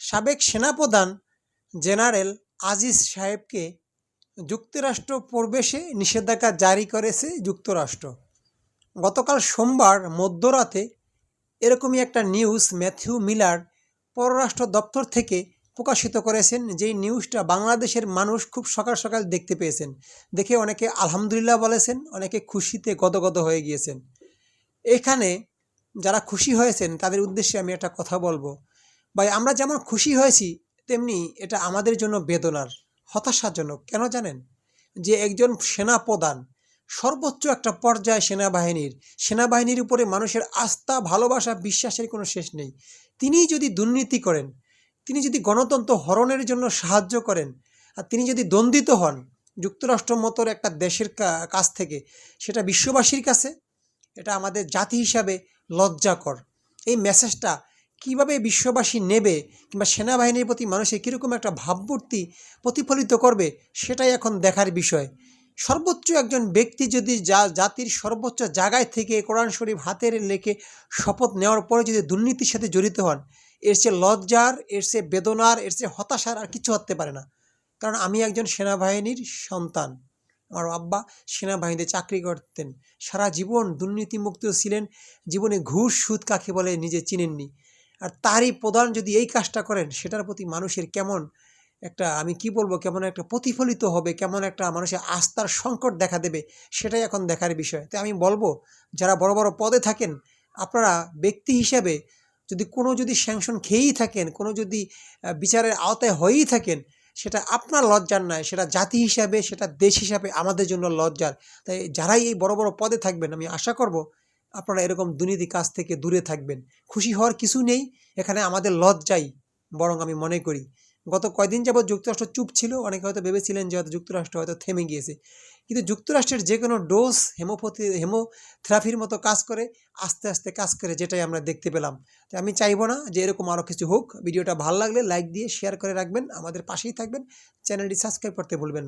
সাবেক সেনাপ্রধান জেনারেল আজিজ সাহেবকে যুক্তরাষ্ট্র প্রবেশে নিষেধাজ্ঞা জারি করেছে যুক্তরাষ্ট্র। গতকাল সোমবার মধ্যরাতে এরকমই একটা নিউজ ম্যাথিউ মিলার পররাষ্ট্র দপ্তর থেকে প্রকাশিত করেছেন, যেই নিউজটা বাংলাদেশের মানুষ খুব সকাল সকাল দেখতে পেয়েছেন। দেখে অনেকে আলহামদুলিল্লাহ বলেছেন, অনেকে খুশিতে গদগদ হয়ে গিয়েছেন। এখানে যারা খুশি হয়েছেন, তাদের উদ্দেশ্যে আমি একটা কথা বলব। ভাই, আমরা যেমন খুশি হয়েছি, তেমনি এটা আমাদের জন্য বেদনার, হতাশাজনক, কেন জানেন? যে একজন সেনাপ্রধান, সর্বোচ্চ একটা পর্যায়ে সেনাবাহিনীর সেনাবাহিনীর উপরে মানুষের আস্থা, ভালোবাসা, বিশ্বাসের কোনো শেষ নেই। তিনি যদি দুর্নীতি করেন, তিনি যদি গণতন্ত্র হরণের জন্য সাহায্য করেন, আর তিনি যদি দ্বন্দ্বিত হন, যুক্তরাষ্ট্র মতোর একটা দেশের কাছ থেকে, সেটা বিশ্ববাসীর কাছে, এটা আমাদের জাতি হিসাবে লজ্জাকর। এই মেসেজটা কীভাবে বিশ্ববাসী নেবে কিংবা সেনাবাহিনীর প্রতি মানুষের কীরকম একটা ভাবমূর্তি প্রতিফলিত করবে, সেটাই এখন দেখার বিষয়। সর্বোচ্চ একজন ব্যক্তি যদি যা জাতির সর্বোচ্চ জায়গায় থেকে কোরআন শরীফ হাতের লেখে শপথ নেওয়ার পরে যদি দুর্নীতির সাথে জড়িত হন, এর চেয়ে লজ্জার, এর চেয়ে বেদনার, এর চেয়ে হতাশার আর কিছু হতে পারে না। কারণ আমি একজন সেনাবাহিনীর সন্তান। আমার আব্বা সেনাবাহিনীতে চাকরি করতেন। সারা জীবন দুর্নীতিমুক্ত ছিলেন। জীবনে ঘুষ, সুদ কাকে বলে নিজে চিনেননি। আর তারই প্রধান যদি এই কাজটা করেন, সেটার প্রতি মানুষের কেমন একটা, আমি কি বলব, কেমন একটা প্রতিফলিত হবে, কেমন একটা মানুষের আস্থার সংকট দেখা দেবে, সেটাই এখন দেখার বিষয়। তাই আমি বলব, যারা বড় বড় পদে থাকেন, আপনারা ব্যক্তি হিসাবে যদি কোনো যদি স্যাংশন খেয়েই থাকেন, কোনো যদি বিচারের আওতায় হয়েই থাকেন, সেটা আপনার লজ্জার নয়, সেটা জাতি হিসাবে, সেটা দেশ হিসাবে আমাদের জন্য লজ্জার। তাই যারাই এই বড় বড় পদে থাকবেন, আমি আশা করব আপনারা এরকম দুর্নীতি কাজ থেকে দূরে থাকবেন। খুশি হওয়ার কিছু নেই, এখানে আমাদের লজ্জাই বরং আমি মনে করি। গত কয়দিন যাবৎ যুক্তরাষ্ট্র চুপ ছিল, অনেকে হয়তো ভেবেছিলেন যে হয়তো যুক্তরাষ্ট্র হয়তো থেমে গিয়েছে। কিন্তু যুক্তরাষ্ট্রের যে কোনো ডোজ হেমোপথি, হেমোথেরাপির মতো কাজ করে, আস্তে আস্তে কাজ করে যেটাই আমরা দেখতে পেলাম। তাই আমি চাইব না যে এরকম আরও কিছু হোক। ভিডিওটা ভালো লাগলে লাইক দিয়ে, শেয়ার করে রাখবেন। আমাদের পাশেই থাকবেন। চ্যানেলটি সাবস্ক্রাইব করতে ভুলবেন।